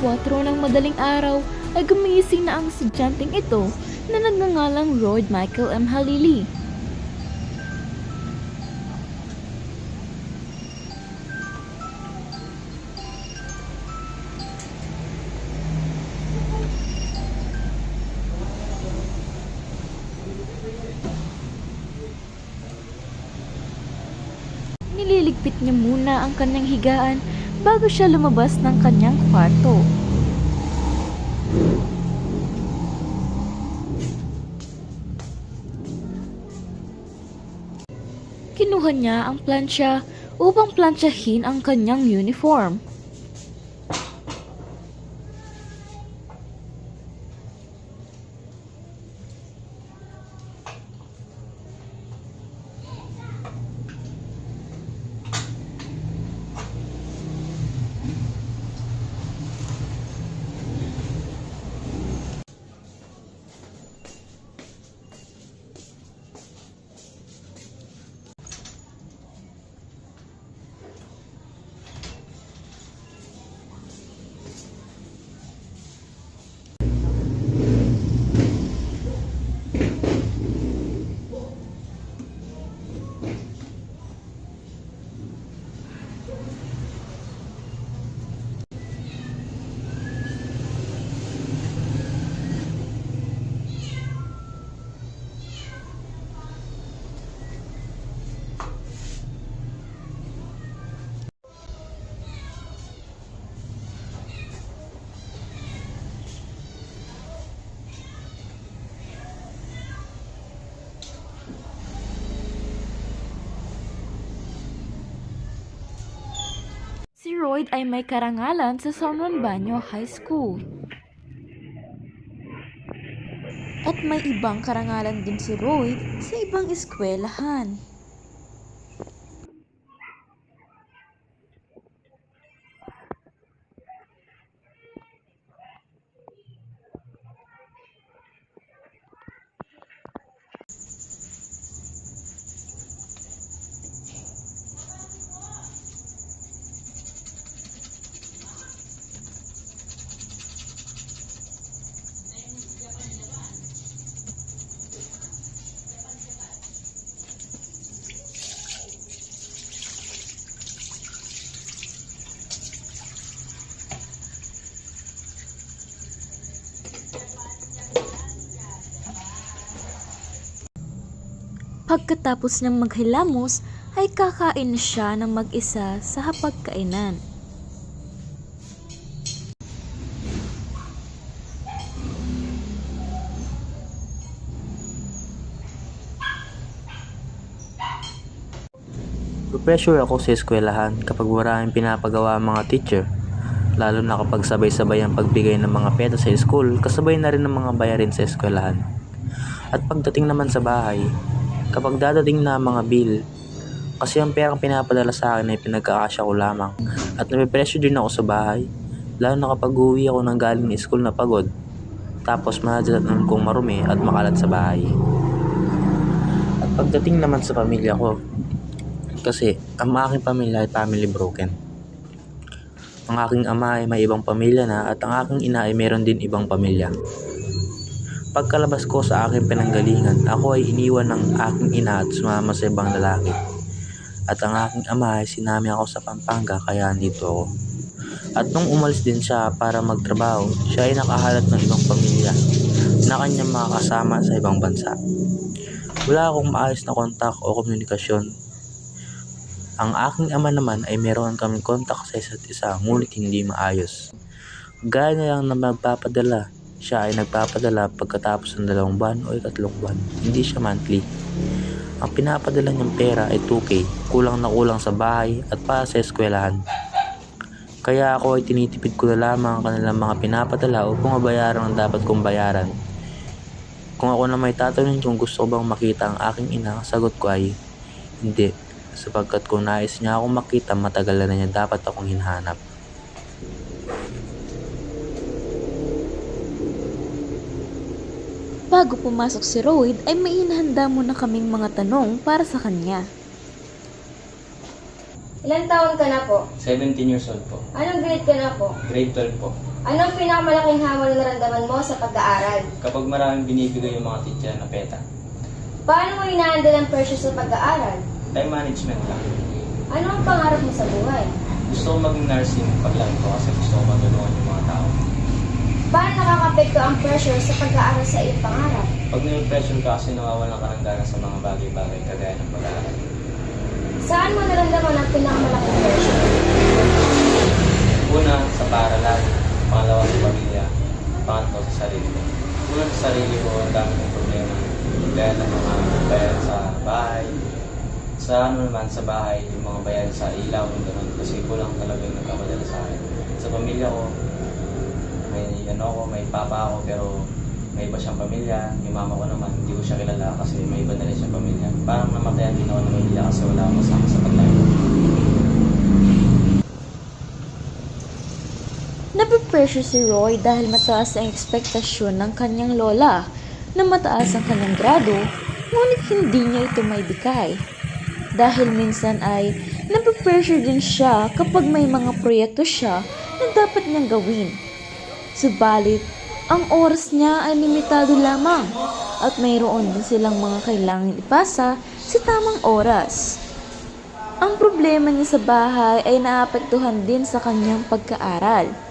4 ng madaling araw ay gumising na ang estudyanteng ito na nagngangalang Lord Michael M. Halili. Nililigpit niya muna ang kanyang higaan bago siya lumabas ng kanyang kwarto. Kinuha niya ang plansya upang plansyahin ang kanyang uniform. Si Royd ay may karangalan sa San Banyo High School. At may ibang karangalan din si Royd sa ibang eskwelahan. Pagkatapos niyang maghilamos, ay kakain siya ng mag-isa sa hapagkainan. Pressure ako sa eskwelahan kapag maraming pinapagawa ang mga teacher. Lalo na kapag sabay-sabay ang pagbigay ng mga peta sa school, kasabay na rin ng mga bayarin sa eskwelahan. At pagdating naman sa bahay, kapag dadating na mga bill, kasi ang perang pinapadala sa akin ay pinagkakasya ko lamang. At napipressure din ako sa bahay, lalo na kapag uwi ako ng galing ng school na pagod. Tapos mahadatan kong marumi at makalat sa bahay. At pagdating naman sa pamilya ko, kasi ang aking pamilya ay family broken. Ang aking ama ay may ibang pamilya na at ang aking ina ay meron din ibang pamilya. Pagkalabas ko sa aking pinanggalingan, ako ay iniwan ng aking ina at sumama sa ibang lalaki. At ang aking ama ay sinami ako sa Pampanga kaya andito ako. At nung umalis din siya para magtrabaho, siya ay nakahalat ng ibang pamilya na kanyang mga kasama sa ibang bansa. Wala akong maayos na kontak o komunikasyon ang aking ama naman ay meron kaming kontak sa isa't isa ngunit hindi maayos. Gaya niya lang na magpapadala, siya ay nagpapadala pagkatapos ng dalawang buwan o ikatlong buwan. Hindi siya monthly. Ang pinapadala niyang pera ay 2K, kulang na kulang sa bahay at para sa eskwelahan. Kaya ako ay tinitipid ko na lamang ang kanilang mga pinapadala upang mabayaran ang dapat kong bayaran. Kung ako na may tatanungin kung gusto ko bang makita ang aking ina, sagot ko ay hindi sapagkat kung nais niya akong makita matagal na niya dapat akong hinahanap. Bago pumasok si Royd ay may inahanda muna kaming mga tanong para sa kanya. Ilan taon ka na po? 17 years old po. Anong grade ka na po? Grade 12 po. Anong pinakamalaking hamon na naramdaman mo sa pag-aaral? Kapag maraming binibigay yung mga teacher na peta, Paano mo hinahandle ang pressure sa pag-aaral? time management lang. Ano ang pangarap mo sa buhay? Gusto ko maging nursing paglaki ko kasi gusto ko matulungan yung mga tao. Paano nakakapekto ang pressure sa pag-aaral sa iyong pangarap? Pag na-pressure ka kasi nawawalan ka ng gana sa mga bagay-bagay kagaya ng pag-aaral. Saan mo naramdaman ang pinakamalaking pressure? Una, sa paaralan. Pangalawa, sa pamilya. Pangatlo, sa sarili ko. Una, sa sarili ko, ang dami kong problema. Gaya ng mga bayan sa bahay. Sa ano naman, sa bahay, yung mga bayan sa ilaw, yung ganun. Kasi kulang talaga yung nagkamadala sa akin. Sa pamilya ko, may ano ko, may papa ako, pero may iba siyang pamilya. Yung mama ko naman, hindi ko siya kilala kasi may iba na rin siyang pamilya. Parang namatayan din ako ng pamilya kasi wala akong kasama sa paglayo. Napipressure si Roy dahil mataas ang ekspektasyon ng kanyang lola na mataas ang kanyang grado, ngunit hindi niya ito maibigay. Dahil minsan ay napipressure din siya kapag may mga proyekto siya na dapat niyang gawin. Subalit, ang oras niya ay limitado lamang at mayroon din silang mga kailangan ipasa sa tamang oras. Ang problema niya sa bahay ay naapektuhan din sa kanyang pagkaaral.